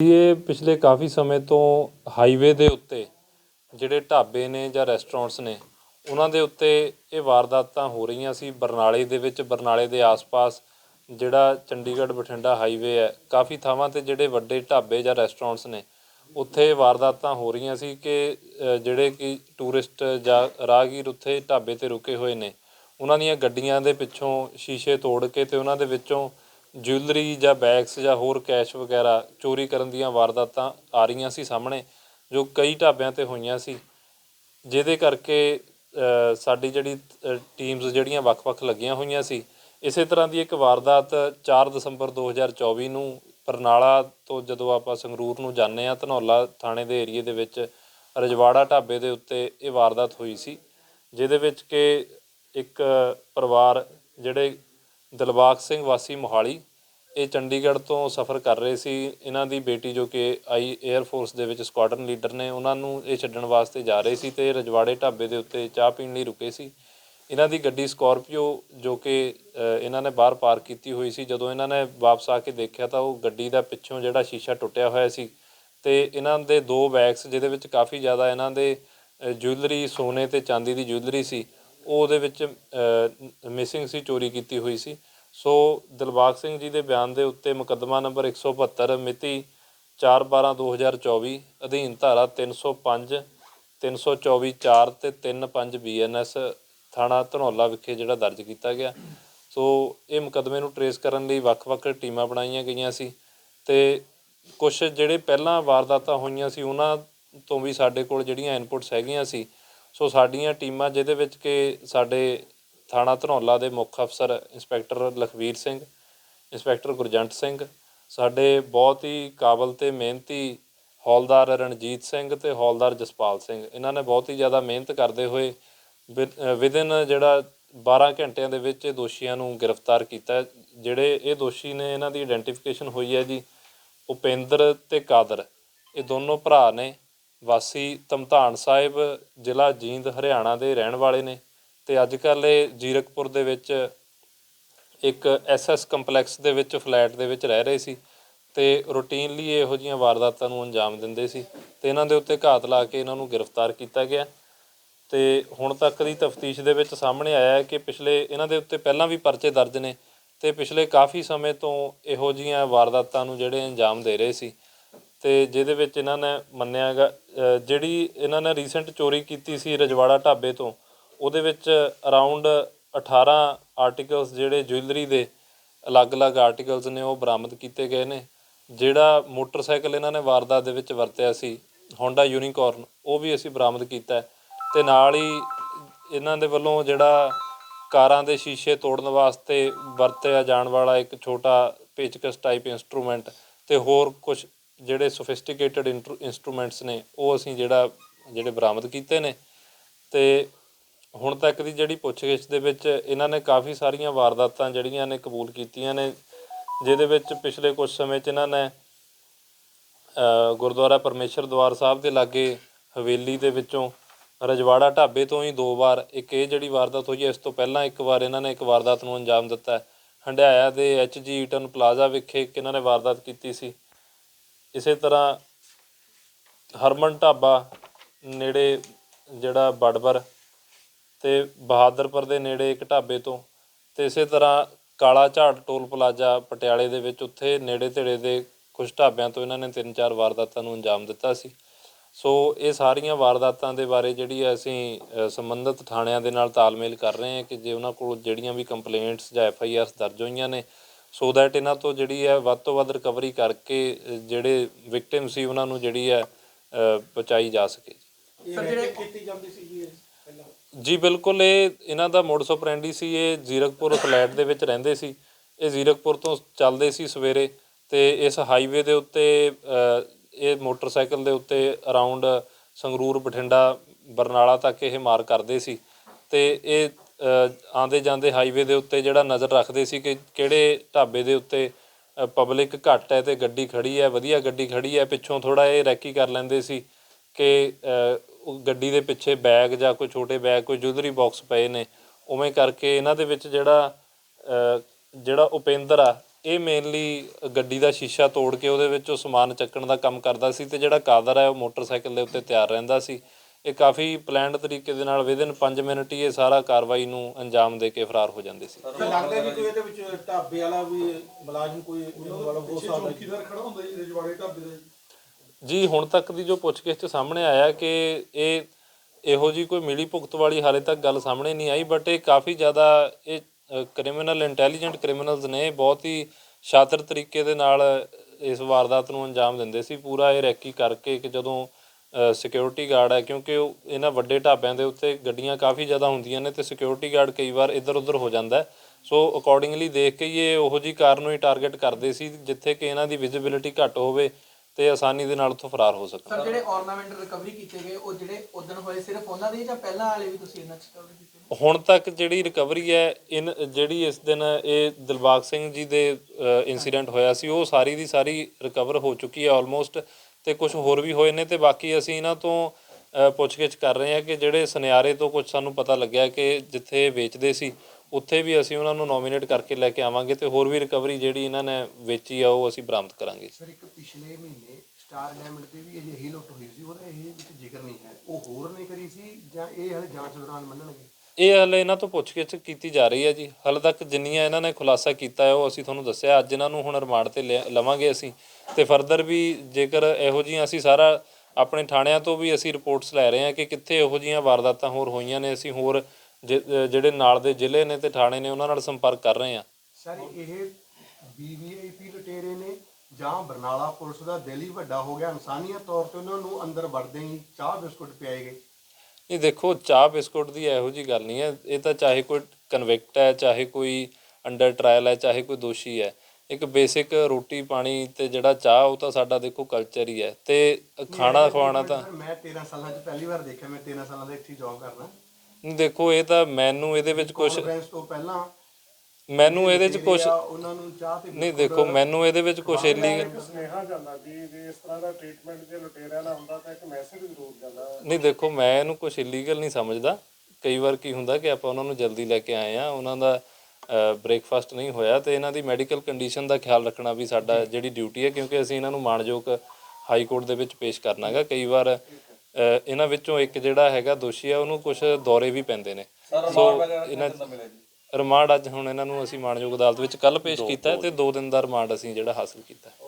ਇਹ ਪਿਛਲੇ ਕਾਫੀ ਸਮੇਂ ਤੋਂ ਹਾਈਵੇ ਦੇ ਉੱਤੇ ਜਿਹੜੇ ਢਾਬੇ ਨੇ ਜਾਂ ਰੈਸਟੋਰੈਂਟਸ ਨੇ, ਉਹਨਾਂ ਦੇ ਉੱਤੇ ਇਹ ਵਾਰਦਾਤਾਂ ਹੋ ਰਹੀਆਂ ਸੀ। ਬਰਨਾਲੇ ਦੇ ਵਿੱਚ, ਬਰਨਾਲੇ ਦੇ ਆਸ-ਪਾਸ ਜਿਹੜਾ ਚੰਡੀਗੜ੍ਹ ਬਠਿੰਡਾ ਹਾਈਵੇ ਹੈ, ਕਾਫੀ ਥਾਵਾਂ ਤੇ ਜਿਹੜੇ ਵੱਡੇ ਢਾਬੇ ਜਾਂ ਰੈਸਟੋਰੈਂਟਸ ਨੇ, ਉੱਥੇ ਵਾਰਦਾਤਾਂ ਹੋ ਰਹੀਆਂ ਸੀ ਕਿ ਜਿਹੜੇ ਕਿ ਟੂਰਿਸਟ ਜਾਂ ਰਾਹਗੀਰ ਉੱਥੇ ਢਾਬੇ ਤੇ ਰੁਕੇ ਹੋਏ ਨੇ। ਉਹਨਾਂ ਦੀਆਂ ਗੱਡੀਆਂ ਦੇ ਪਿੱਛੋਂ ਸ਼ੀਸ਼ੇ ਤੋੜ ਕੇ ਤੇ ਉਹਨਾਂ ਦੇ ਵਿੱਚੋਂ ਜੁਐਲਰੀ ਜਾਂ ਬੈਗਸ ਜਾਂ ਹੋਰ ਕੈਸ਼ ਵਗੈਰਾ ਚੋਰੀ ਕਰਨ ਦੀਆਂ ਵਾਰਦਾਤਾਂ ਆ ਰਹੀਆਂ ਸੀ ਸਾਹਮਣੇ, ਜੋ ਕਈ ਢਾਬਿਆਂ ਤੇ ਹੋਈਆਂ ਸੀ। ਜਿਹਦੇ ਕਰਕੇ ਸਾਡੀ ਜਿਹੜੀ ਟੀਮਸ ਜਿਹੜੀਆਂ ਵੱਖ-ਵੱਖ ਲੱਗੀਆਂ ਹੋਈਆਂ ਸੀ। ਇਸੇ ਤਰ੍ਹਾਂ ਦੀ ਇੱਕ ਵਾਰਦਾਤ 4 ਦਸੰਬਰ 2024 ਨੂੰ ਬਰਨਾਲਾ ਤੋਂ ਜਦੋਂ ਆਪਾਂ ਸੰਗਰੂਰ ਨੂੰ ਜਾਂਦੇ ਆ ਧਨੌਲਾ ਥਾਣੇ ਦੇ ਏਰੀਏ ਦੇ ਵਿੱਚ ਰਜਵਾੜਾ ਢਾਬੇ ਦੇ ਉੱਤੇ ਇਹ ਵਾਰਦਾਤ ਹੋਈ ਸੀ। ਜਿਹਦੇ ਵਿੱਚ ਕਿ ਇੱਕ ਪਰਿਵਾਰ, ਜਿਹੜੇ ਦਿਲਬਾਗ ਸਿੰਘ ਵਾਸੀ ਮੋਹਾਲੀ ਇਹ ਚੰਡੀਗੜ੍ਹ ਤੋਂ ਸਫ਼ਰ ਕਰ ਰਹੇ ਸੀ। ਇਹਨਾਂ ਦੀ ਬੇਟੀ ਜੋ ਕਿ ਆਈ 에ਅਰ ਫੋਰਸ ਦੇ ਵਿੱਚ ਸਕੁਆਡਰਨ ਲੀਡਰ ਨੇ, ਉਹਨਾਂ ਨੂੰ ਇਹ ਛੱਡਣ ਵਾਸਤੇ ਜਾ ਰਹੇ ਸੀ ਤੇ ਰਜਵਾੜੇ ਢਾਬੇ ਦੇ ਉੱਤੇ ਚਾਹ ਪੀਣ ਲਈ ਰੁਕੇ ਸੀ। ਇਹਨਾਂ ਦੀ ਗੱਡੀ ਸਕਾਰਪੀਓ ਜੋ ਕਿ ਇਹਨਾਂ ਨੇ ਬਾਹਰ ਪਾਰਕ ਕੀਤੀ ਹੋਈ ਸੀ। ਜਦੋਂ ਇਹਨਾਂ ਨੇ ਵਾਪਸ ਆ ਕੇ ਦੇਖਿਆ ਤਾਂ ਉਹ ਗੱਡੀ ਦਾ ਪਿੱਛੋਂ ਜਿਹੜਾ ਸ਼ੀਸ਼ਾ ਟੁੱਟਿਆ ਹੋਇਆ ਸੀ ਤੇ ਇਹਨਾਂ ਦੇ ਦੋ ਬੈਗਸ ਜਿਹਦੇ ਵਿੱਚ ਕਾਫੀ ਜ਼ਿਆਦਾ ਇਹਨਾਂ ਦੇ ਜੁਐਲਰੀ ਸੋਨੇ ਤੇ ਚਾਂਦੀ ਦੀ ਜੁਐਲਰੀ ਸੀ ਉਹ ਉਹਦੇ ਵਿੱਚ ਮਿਸਿੰਗ ਸੀ, ਚੋਰੀ ਕੀਤੀ ਹੋਈ ਸੀ। ਸੋ ਦਿਲਬਾਗ ਸਿੰਘ ਜੀ ਦੇ ਬਿਆਨ ਦੇ ਉੱਤੇ ਮੁਕੱਦਮਾ ਨੰਬਰ 172 ਮਿਤੀ 4/12/2024 ਅਧੀਨ ਧਾਰਾ 305 324 4 ਤੇ 35 ਬੀਐਨਐਸ ਥਾਣਾ ਧਨੌਲਾ ਵਿਖੇ ਜਿਹੜਾ ਦਰਜ ਕੀਤਾ ਗਿਆ। ਸੋ ਇਹ ਮੁਕੱਦਮੇ ਨੂੰ ਟਰੇਸ ਕਰਨ ਲਈ ਵੱਖ-ਵੱਖ ਟੀਮਾਂ ਬਣਾਈਆਂ ਗਈਆਂ ਸੀ ਤੇ ਕੁਝ ਜਿਹੜੇ ਪਹਿਲਾਂ ਵਾਰਦਾਤਾਂ ਹੋਈਆਂ ਸੀ ਉਹਨਾਂ ਤੋਂ ਵੀ ਸਾਡੇ ਕੋਲ ਜਿਹੜੀਆਂ ਇਨਪੁਟਸ ਹੈਗੀਆਂ ਸੀ, ਸੋ ਸਾਡੀਆਂ ਟੀਮਾਂ ਜਿਹਦੇ ਵਿੱਚ ਕਿ ਸਾਡੇ ਥਾਣਾ ਧਨੌਲਾ ਦੇ ਮੁੱਖ ਅਫਸਰ ਇੰਸਪੈਕਟਰ ਲਖਵੀਰ ਸਿੰਘ, ਇੰਸਪੈਕਟਰ ਗੁਰਜੰਟ ਸਿੰਘ, ਸਾਡੇ ਬਹੁਤ ਹੀ ਕਾਬਲ ਤੇ ਮਿਹਨਤੀ ਹੌਲਦਾਰ ਰਣਜੀਤ ਸਿੰਘ ਤੇ ਹੌਲਦਾਰ ਜਸਪਾਲ ਸਿੰਘ। ਇਹਨਾਂ ਨੇ ਬਹੁਤ ਹੀ ਜ਼ਿਆਦਾ ਮਿਹਨਤ ਕਰਦੇ ਹੋਏ ਵਿਦਿਨ ਜਿਹੜਾ 12 ਘੰਟਿਆਂ ਦੇ ਵਿੱਚ ਇਹ ਦੋਸ਼ੀਆਂ ਨੂੰ ਗ੍ਰਿਫਤਾਰ ਕੀਤਾ। ਜਿਹੜੇ ਇਹ ਦੋਸ਼ੀ ਨੇ, ਇਹਨਾਂ ਦੀ ਆਇਡੈਂਟੀਫਿਕੇਸ਼ਨ ਹੋਈ ਹੈ ਜੀ ਉਪੇਂਦਰ ਤੇ ਕਾਦਰ। ਇਹ ਦੋਨੋਂ ਭਰਾ ਨੇ ਵਾਸੀ ਧਮਧਾਨ ਸਾਹਿਬ ਜ਼ਿਲ੍ਹਾ ਜੀਂਦ, ਹਰਿਆਣਾ ਦੇ ਰਹਿਣ ਵਾਲੇ ਨੇ। ਤੇ ਅੱਜ ਕੱਲ੍ਹ ਇਹ ਜੀਰਕਪੁਰ ਦੇ ਵਿੱਚ ਇੱਕ ਐਸਐਸ ਕੰਪਲੈਕਸ ਦੇ ਵਿੱਚ ਫਲੈਟ ਦੇ ਵਿੱਚ ਰਹਿ ਰਹੇ ਸੀ ਤੇ ਰੂਟੀਨਲੀ ਇਹੋ ਜਿਹੀਆਂ ਵਾਰਦਾਤਾਂ ਨੂੰ ਅੰਜਾਮ ਦਿੰਦੇ ਸੀ ਤੇ ਇਹਨਾਂ ਦੇ ਉੱਤੇ ਘਾਤ ਲਾ ਕੇ ਇਹਨਾਂ ਨੂੰ ਗ੍ਰਿਫਤਾਰ ਕੀਤਾ ਗਿਆ। ਤੇ ਹੁਣ ਤੱਕ ਦੀ ਤਫਤੀਸ਼ ਦੇ ਵਿੱਚ ਸਾਹਮਣੇ ਆਇਆ ਹੈ ਕਿ ਪਿਛਲੇ ਇਹਨਾਂ ਦੇ ਉੱਤੇ ਪਹਿਲਾਂ ਵੀ ਪਰਚੇ ਦਰਜ ਨੇ ਤੇ ਪਿਛਲੇ ਕਾਫੀ ਸਮੇਂ ਤੋਂ ਇਹੋ ਜਿਹੀਆਂ ਵਾਰਦਾਤਾਂ ਨੂੰ ਜਿਹੜੇ ਅੰਜਾਮ ਦੇ ਰਹੇ ਸੀ ਤੇ ਜਿਹਦੇ ਵਿੱਚ ਇਹਨਾਂ ਨੇ ਮੰਨਿਆ ਗਾ ਜਿਹੜੀ ਇਹਨਾਂ ਨੇ ਰੀਸੈਂਟ ਚੋਰੀ ਕੀਤੀ ਸੀ ਰਜਵਾੜਾ ਢਾਬੇ ਤੋਂ ਉਹਦੇ ਵਿੱਚ ਅਰਾਊਂਡ 18 ਆਰਟੀਕਲਸ ਜਿਹੜੇ ਜੁਐਲਰੀ ਦੇ ਅਲੱਗ-ਅਲੱਗ ਆਰਟੀਕਲਸ ਨੇ, ਉਹ ਬਰਾਮਦ ਕੀਤੇ ਗਏ ਨੇ। ਜਿਹੜਾ ਮੋਟਰਸਾਈਕਲ ਇਹਨਾਂ ਨੇ ਵਾਰਦਾਤ ਦੇ ਵਿੱਚ ਵਰਤਿਆ ਸੀ, Honda ਯੂਨੀਕੋਰਨ ਉਹ ਵੀ ਅਸੀਂ ਬਰਾਮਦ ਕੀਤਾ ਹੈ। ਤੇ ਨਾਲ ਹੀ ਇਹਨਾਂ ਦੇ ਵੱਲੋਂ ਜਿਹੜਾ ਕਾਰਾਂ ਦੇ ਸ਼ੀਸ਼ੇ ਤੋੜਨ ਵਾਸਤੇ ਵਰਤਿਆ ਜਾਣ ਵਾਲਾ ਇੱਕ ਛੋਟਾ ਪੇਚਕਸ ਟਾਈਪ ਇਨਸਟਰੂਮੈਂਟ ਤੇ ਹੋਰ ਕੁਝ ਜਿਹੜੇ ਸੋਫਿਸਟੀਕੇਟਡ ਇਨਸਟਰੂਮੈਂਟਸ ਨੇ, ਉਹ ਅਸੀਂ ਜਿਹੜਾ, ਜਿਹੜੇ ਬਰਾਮਦ ਕੀਤੇ ਨੇ। ਤੇ ਹੁਣ ਤੱਕ ਦੀ ਜਿਹੜੀ ਪੁੱਛਗਿੱਛ ਦੇ ਵਿੱਚ ਇਹਨਾਂ ਨੇ ਕਾਫੀ ਸਾਰੀਆਂ ਵਾਰਦਾਤਾਂ ਜਿਹੜੀਆਂ ਨੇ ਕਬੂਲ ਕੀਤੀਆਂ ਨੇ, ਜਿਹਦੇ ਵਿੱਚ ਪਿਛਲੇ ਕੁਝ ਸਮੇਂ 'ਚ ਇਹਨਾਂ ਨੇ ਗੁਰਦੁਆਰਾ ਪਰਮੇਸ਼ਰ ਦਵਾਰ ਸਾਹਿਬ ਦੇ ਲਾਗੇ ਹਵੇਲੀ ਦੇ ਵਿੱਚੋਂ ਰਜਵਾੜਾ ਢਾਬੇ ਤੋਂ ਹੀ ਦੋ ਵਾਰ ਇੱਕ ਇਹ ਜਿਹੜੀ ਵਾਰਦਾਤ ਹੋਈ ਹੈ, ਇਸ ਤੋਂ ਪਹਿਲਾਂ ਇੱਕ ਵਾਰ ਇਹਨਾਂ ਨੇ ਇੱਕ ਵਾਰਦਾਤ ਨੂੰ ਅੰਜਾਮ ਦਿੱਤਾ ਹੰਡਿਆਇਆ ਦੇ ਐਚਜੀ ਈਟਨ ਪਲਾਜ਼ਾ ਵਿਖੇ ਇੱਕ ਇਹਨਾਂ ਨੇ ਵਾਰਦਾਤ ਕੀਤੀ ਸੀ। ਇਸੇ ਤਰ੍ਹਾਂ ਹਰਮਨ ਢਾਬਾ ਨੇੜੇ ਜਿਹੜਾ ਬੜਬਰ ਤੇ ਬਹਾਦਰਪੁਰ ਦੇ ਨੇੜੇ ਇੱਕ ਢਾਬੇ ਤੋਂ ਤੇ ਇਸੇ ਤਰ੍ਹਾਂ ਕਾਲਾ ਝਾੜ ਟੋਲ ਪਲਾਜ਼ਾ ਪਟਿਆਲੇ ਦੇ ਵਿੱਚ ਉੱਥੇ ਨੇੜੇ ਤੇੜੇ ਦੇ ਕੁਝ ਢਾਬਿਆਂ ਤੋਂ ਇਹਨਾਂ ਨੇ ਤਿੰਨ ਚਾਰ ਵਾਰਦਾਤਾਂ ਨੂੰ ਅੰਜਾਮ ਦਿੱਤਾ ਸੀ। ਸੋ ਇਹ ਸਾਰੀਆਂ ਵਾਰਦਾਤਾਂ ਦੇ ਬਾਰੇ ਜਿਹੜੀ ਹੈ ਅਸੀਂ ਸੰਬੰਧਿਤ ਥਾਣਿਆਂ ਦੇ ਨਾਲ ਤਾਲਮੇਲ ਕਰ ਰਹੇ ਹਾਂ ਕਿ ਜੇ ਉਹਨਾਂ ਕੋਲ ਜਿਹੜੀਆਂ ਵੀ ਕੰਪਲੇਂਟਸ ਜਾਂ ਐਫ ਆਈ ਆਰਸ ਦਰਜ ਹੋਈਆਂ ਨੇ ਸੋ ਦੈਟ ਇਹਨਾਂ ਤੋਂ ਜਿਹੜੀ ਹੈ ਵੱਧ ਤੋਂ ਵੱਧ ਰਿਕਵਰੀ ਕਰਕੇ ਜਿਹੜੇ ਵਿਕਟਿਮ ਸੀ ਉਹਨਾਂ ਨੂੰ ਜਿਹੜੀ ਹੈ ਅ, ਬਚਾਈ ਜਾ ਸਕੇ। ਸਰ ਜਿਹੜੇ ਕੀਤੀ ਜਾਂਦੀ ਸੀ ਜੀ ਇਹ। ਜੀ ਬਿਲਕੁਲ ਇਹ ਇਹਨਾਂ ਦਾ ਮੋਡਸ ਆਪਰੈਂਡੀ ਸੀ ਇਹ ਜ਼ੀਰਕਪੁਰ ਫਲੈਟ ਦੇ ਵਿੱਚ ਰਹਿੰਦੇ ਸੀ। ਇਹ ਜ਼ੀਰਕਪੁਰ ਤੋਂ ਚੱਲਦੇ ਸੀ ਸਵੇਰੇ ਤੇ ਇਸ ਹਾਈਵੇ ਦੇ ਉੱਤੇ ਇਹ ਮੋਟਰਸਾਈਕਲ ਦੇ ਉੱਤੇ ਅਰਾਊਂਡ ਸੰਗਰੂਰ ਬਠਿੰਡਾ ਬਰਨਾਲਾ ਤੱਕ ਇਹ ਮਾਰ ਕਰਦੇ ਸੀ। ਤੇ ਇਹ ਅ, ਆਉਂਦੇ ਜਾਂਦੇ ਹਾਈਵੇ ਦੇ ਉੱਤੇ ਜਿਹੜਾ ਨਜ਼ਰ ਰੱਖਦੇ ਸੀ ਕਿ ਕਿਹੜੇ ਢਾਬੇ ਦੇ ਉੱਤੇ ਪਬਲਿਕ ਘੱਟ ਹੈ ਤੇ ਗੱਡੀ ਖੜੀ ਹੈ ਵਧੀਆ ਗੱਡੀ ਖੜੀ ਹੈ ਪਿੱਛੋਂ ਥੋੜਾ ਇਹ ਰੈਕੀ ਕਰ ਲੈਂਦੇ ਸੀ ਕਿ ਗੱਡੀ ਦੇ ਪਿੱਛੇ ਬੈਗ ਜਾਂ ਕੋਈ ਛੋਟੇ ਬੈਗ ਕੋਈ ਜੁਦਰੀ ਬਾਕਸ ਪਏ ਨੇ ਉਵੇਂ ਕਰਕੇ ਇਹਨਾਂ ਦੇ ਵਿੱਚ ਜਿਹੜਾ ਜਿਹੜਾ ਉਪੇਂਦਰ ਆ ਇਹ ਮੇਨਲੀ ਗੱਡੀ ਦਾ ਸ਼ੀਸ਼ਾ ਤੋੜ ਕੇ ਉਹਦੇ ਵਿੱਚੋਂ ਸਮਾਨ ਚੱਕਣ ਦਾ ਕੰਮ ਕਰਦਾ ਸੀ ਤੇ ਜਿਹੜਾ ਕਾਦਰ ਹੈ ਉਹ ਮੋਟਰਸਾਈਕਲ ਦੇ ਉੱਤੇ ਤਿਆਰ ਰਹਿੰਦਾ ਸੀ। ਇਹ ਕਾਫੀ ਪਲਾਨਡ ਤਰੀਕੇ ਦੇ ਨਾਲ ਵਿਦਿਨ 5 ਮਿੰਟ ਹੀ ਇਹ ਸਾਰਾ ਕਾਰਵਾਈ ਨੂੰ ਅੰਜਾਮ ਦੇ ਕੇ ਫਰਾਰ ਹੋ ਜਾਂਦੇ ਸੀ। ਲੱਗਦਾ ਨਹੀਂ ਕੋਈ ਇਹਦੇ ਵਿੱਚ ਢਾਬੇ ਵਾਲਾ ਵੀ ਮੁਲਾਜ਼ਮ ਕੋਈ ਇਨਵੋਲਵ ਹੋ ਸਕਦਾ ਚੌਕੀਦਾਰ ਖੜਾ ਹੁੰਦਾ ਜੀ ਰਜਵਾੜੇ ਢਾਬੇ ਦਾ ਜੀ। ਹੁਣ ਤੱਕ ਦੀ ਜੋ ਪੁੱਛਗਿੱਛ 'ਚ ਸਾਹਮਣੇ ਆਇਆ ਕਿ ਇਹ ਇਹੋ ਜੀ ਕੋਈ ਮਿਲੀ ਭੁਗਤ ਵਾਲੀ ਹਾਲੇ ਤੱਕ ਗੱਲ ਸਾਹਮਣੇ ਨਹੀਂ ਆਈ ਬਟ ਇਹ ਕਾਫੀ ਜ਼ਿਆਦਾ ਇਹ ਕ੍ਰਿਮੀਨਲ ਇੰਟੈਲੀਜੈਂਟ ਕ੍ਰਿਮੀਨਲਸ ਨੇ, ਬਹੁਤ ਹੀ ਸ਼ਾਤਰ ਤਰੀਕੇ ਦੇ ਨਾਲ ਇਸ ਵਾਰਦਾਤ ਨੂੰ ਅੰਜਾਮ ਦਿੰਦੇ ਸੀ ਪੂਰਾ ਇਹ ਰੈਕੀ ਕਰਕੇ ਕਿ ਜਦੋਂ ਸਿਕਿਉਰਿਟੀ ਗਾਰਡ ਹੈ, ਕਿਉਂਕਿ ਉਹ ਇਹਨਾਂ ਵੱਡੇ ਢਾਬਿਆਂ ਦੇ ਉੱਤੇ ਗੱਡੀਆਂ ਕਾਫੀ ਜ਼ਿਆਦਾ ਹੁੰਦੀਆਂ ਨੇ ਤੇ ਸਿਕਿਉਰਿਟੀ ਗਾਰਡ ਕਈ ਵਾਰ ਇੱਧਰ ਉੱਧਰ ਹੋ ਜਾਂਦਾ ਸੋ ਅਕੋਰਡਿੰਗਲੀ ਦੇਖ ਕੇ ਹੀ ਇਹ ਉਹੋ ਜੀ ਕਾਰ ਨੂੰ ਹੀ ਟਾਰਗੇਟ ਕਰਦੇ ਸੀ, ਜਿੱਥੇ ਕਿ ਇਹਨਾਂ ਦੀ ਵਿਜ਼ਿਬਿਲਿਟੀ ਘੱਟ ਹੋਵੇ ਤੇ ਆਸਾਨੀ ਦੇ ਨਾਲ ਉੱਥੋਂ ਫਰਾਰ ਹੋ ਸਕਣ ਸਰ ਜਿਹੜੇ ornament ਰਿਕਵਰੀ ਕੀਤੇ ਗਏ ਉਹ ਜਿਹੜੇ ਉਦੋਂ ਹੋਏ ਸਿਰਫ ਉਹਨਾਂ ਦੇ ਜਾਂ ਪਹਿਲਾਂ ਵਾਲੇ ਵੀ ਤੁਸੀਂ ਇਹਨਾਂ ਚ ਰਿਕਵਰੀ ਕੀਤੇ ਨੇ? ਹੁਣ ਤੱਕ ਜਿਹੜੀ ਰਿਕਵਰੀ ਹੈ ਇਨ ਜਿਹੜੀ ਇਸ ਦਿਨ ਇਹ ਦਿਲਬਾਗ ਸਿੰਘ ਜੀ ਦੇ ਇਨਸੀਡੈਂਟ ਹੋਇਆ ਸੀ ਉਹ ਸਾਰੀ ਦੀ ਸਾਰੀ ਰਿਕਵਰ ਹੋ ਚੁੱਕੀ ਹੈ ਆਲਮੋਸਟ ਤੇ ਕੁਝ ਹੋਰ ਵੀ ਹੋਏ ਨੇ ਤੇ ਬਾਕੀ ਅਸੀਂ ਇਹਨਾਂ ਤੋਂ ਅ, ਪੁੱਛਗਿੱਛ ਕਰ ਰਹੇ ਹਾਂ ਕਿ ਜਿਹੜੇ ਸੁਨਿਆਰੇ ਤੋਂ ਕੁਝ ਸਾਨੂੰ ਪਤਾ ਲੱਗਿਆ ਕਿ ਜਿੱਥੇ ਵੇਚਦੇ ਸੀ ਉੱਥੇ ਵੀ ਅਸੀਂ ਉਹਨਾਂ ਨੂੰ ਨੋਮੀਨੇਟ ਕਰਕੇ ਲੈ ਕੇ ਆਵਾਂਗੇ ਤੇ ਹੋਰ ਵੀ ਰਿਕਵਰੀ ਜਿਹੜੀ ਇਹਨਾਂ ਨੇ ਵੇਚੀ ਆ ਉਹ ਅਸੀਂ ਬਰਾਮਦ ਕਰਾਂਗੇ। ਸਰ ਇੱਕ ਪਿਛਲੇ ਮਹੀਨੇ ਸਟਾਰ ਡਾਇਮੰਡ ਤੇ ਵੀ ਅਜਿਹੀ ਲੁੱਟ ਹੋਈ ਸੀ ਉਹਦਾ ਇਹ ਵਿੱਚ ਜ਼ਿਕਰ ਨਹੀਂ ਹੈ। ਉਹ ਹੋਰ ਨੇ ਕਰੀ ਸੀ ਜਾਂ ਇਹ ਹਲੇ ਜਾਂਚ ਦੌਰਾਨ ਮੰਨਣਗੇ? ਇਹ ਹਲੇ ਇਹਨਾਂ ਤੋਂ ਪੁੱਛਗਿੱਛ ਕੀਤੀ ਜਾ ਰਹੀ ਹੈ ਜੀ। ਹਲੇ ਤੱਕ ਜਿੰਨੀਆਂ ਇਹਨਾਂ ਨੇ ਖੁਲਾਸਾ ਕੀਤਾ ਹੈ ਉਹ ਅਸੀਂ ਤੁਹਾਨੂੰ ਦੱਸਿਆ ਅੱਜ ਇਹਨਾਂ ਨੂੰ ਹੁਣ ਰਿਮਾਂਡ ਤੇ ਲਿਆ- ਲਵਾਂਗੇ ਅਸੀਂ। ਤੇ ਫਰਦਰ ਵੀ ਜੇਕਰ ਇਹੋ ਜਿਹੀਆਂ ਅਸੀਂ ਸਾਰਾ ਆਪਣੇ ਥਾਣਿਆਂ ਤੋਂ ਵੀ ਅਸੀਂ ਰਿਪੋਰਟਸ ਲੈ ਰਹੇ ਹਾਂ ਕਿ ਕਿੱਥੇ ਇਹੋ ਜਿਹੀਆਂ ਵਾਰਦਾਤਾਂ ਹੋਰ ਹੋਈਆਂ ਨੇ ਅਸੀਂ ਹੋਰ ਜਿ- ਜਿਹੜੇ ਨਾਲ ਦੇ ਜ਼ਿਲ੍ਹੇ ਨੇ ਤੇ ਥਾਣੇ ਨੇ ਉਹਨਾਂ ਨਾਲ ਸੰਪਰਕ ਕਰ ਰਹੇ ਹਾਂ। ਸਰ ਇਹ ਵੀਵੀਆਈਪੀ ਲੁਟੇਰੇ ਨੇ ਜਾਂ ਬਰਨਾਲਾ ਪੁਲਿਸ ਦਾ ਦਿਲ ਹੀ ਵੱਡਾ ਹੋ ਗਿਆ। ਇਨਸਾਨੀਅਤ ਤੌਰ ਤੇ ਉਹਨਾਂ ਨੂੰ ਅੰਦਰ ਵੜਦੇ ਹੀ ਚਾਹ ਬਿਸਕੁਟ ਪਿਆਏ ਗਏ। ਇਹ ਦੇਖੋ ਚਾਹ ਬਿਸਕੁਟ ਦੀ ਇਹੋ ਜੀ ਗੱਲ ਨਹੀਂ ਹੈ। ਇਹ ਤਾਂ ਚਾਹੇ ਕੋਈ ਕਨਵਿਕਟ ਹੈ ਚਾਹੇ ਕੋਈ ਅੰਡਰ ਟ੍ਰਾਇਲ ਹੈ ਚਾਹੇ ਕੋਈ ਦੋਸ਼ੀ ਹੈ। ਇੱਕ ਬੇਸਿਕ ਰੋਟੀ ਪਾਣੀ ਤੇ ਜਿਹੜਾ ਚਾਹ ਉਹ ਤਾਂ ਸਾਡਾ ਦੇਖੋ ਕਲਚਰ ਹੀ ਹੈ। ਤੇ ਖਾਣਾ ਖਵਾਉਣਾ ਤਾਂ ਸਰ ਮੈਂ 13 ਸਾਲਾਂ 'ਚ ਪਹਿਲੀ ਵਾਰ ਦੇਖਿਆ। ਮੈਂ 13 ਸਾਲਾਂ ਦਾ ਇੱਥੇ ਜੌਬ ਕਰਦਾ। ਦੇਖੋ ਇਹ ਤਾਂ ਮੈਨੂੰ ਇਹਦੇ ਵਿੱਚ ਕੁਝ ਕਾਨਫਰੰਸ ਤੋਂ ਪਹਿਲਾਂ ਮੈਨੂੰ ਇਹਦੇ 'ਚ ਕੁਝ ਆ, ਉਹਨਾਂ ਨੂੰ ਚਾਹ ਤੇ ਨਹੀਂ ਦੇਖੋ ਮੈਨੂੰ ਇਹਦੇ ਵਿੱਚ ਕੁਝ ਇਲੀਗਲ ਸੁਨੇਹਾ ਜਾਂਦਾ ਵੀ ਜੇ ਇਸ ਤਰ੍ਹਾਂ ਦਾ ਟ੍ਰੀਟਮੈਂਟ ਜੇ ਲੁਟੇਰਿਆਂ ਨਾਲ ਹੁੰਦਾ ਤਾਂ ਇੱਕ ਮੈਸੇਜ ਜ਼ਰੂਰ ਜਾਂਦਾ। ਨਹੀਂ ਦੇਖੋ ਮੈਂ ਇਹਨੂੰ ਕੁਝ ਇਲੀਗਲ ਨਹੀਂ ਸਮਝਦਾ। ਕਈ ਵਾਰ ਕੀ ਹੁੰਦਾ ਕਿ ਆਪਾਂ ਉਹਨਾਂ ਨੂੰ ਜਲਦੀ ਲੈ ਕੇ ਆਏ ਆ ਉਹਨਾਂ ਦਾ ਬ੍ਰੇਕਫਾਸਟ ਨਹੀਂ ਹੋਇਆ ਤੇ ਇਹਨਾਂ ਦੀ ਮੈਡੀਕਲ ਕੰਡੀਸ਼ਨ ਦਾ ਖਿਆਲ ਰੱਖਣਾ ਵੀ ਸਾਡਾ ਜਿਹੜੀ ਡਿਊਟੀ ਹੈ ਕਿਉਂਕਿ ਅਸੀਂ ਇਹਨਾਂ ਨੂੰ ਮਾਣਯੋਗ ਹਾਈ ਕੋਰਟ ਦੇ ਵਿੱਚ ਪੇਸ਼ ਕਰਨਾਗਾ। ਕਈ ਵਾਰ ਅ, ਇਹਨਾਂ ਵਿੱਚੋਂ ਇੱਕ ਜਿਹੜਾ ਹੈਗਾ ਦੋਸ਼ੀ ਆ ਉਹਨੂੰ ਕੁਝ ਦੌਰੇ ਵੀ ਪੈਂਦੇ ਨੇ। ਸੋ ਇਹਨਾਂ ਰਿਮਾਂਡ ਅੱਜ ਹੁਣ ਇਹਨਾਂ ਨੂੰ ਅਸੀਂ ਮਾਣਯੋਗ ਅਦਾਲਤ ਵਿੱਚ ਕੱਲ ਪੇਸ਼ ਕੀਤਾ ਹੈ ਤੇ 2 ਦਿਨ ਦਾ ਰਿਮਾਂਡ ਅਸੀਂ ਜਿਹੜਾ ਹਾਸਲ ਕੀਤਾ ਹੈ।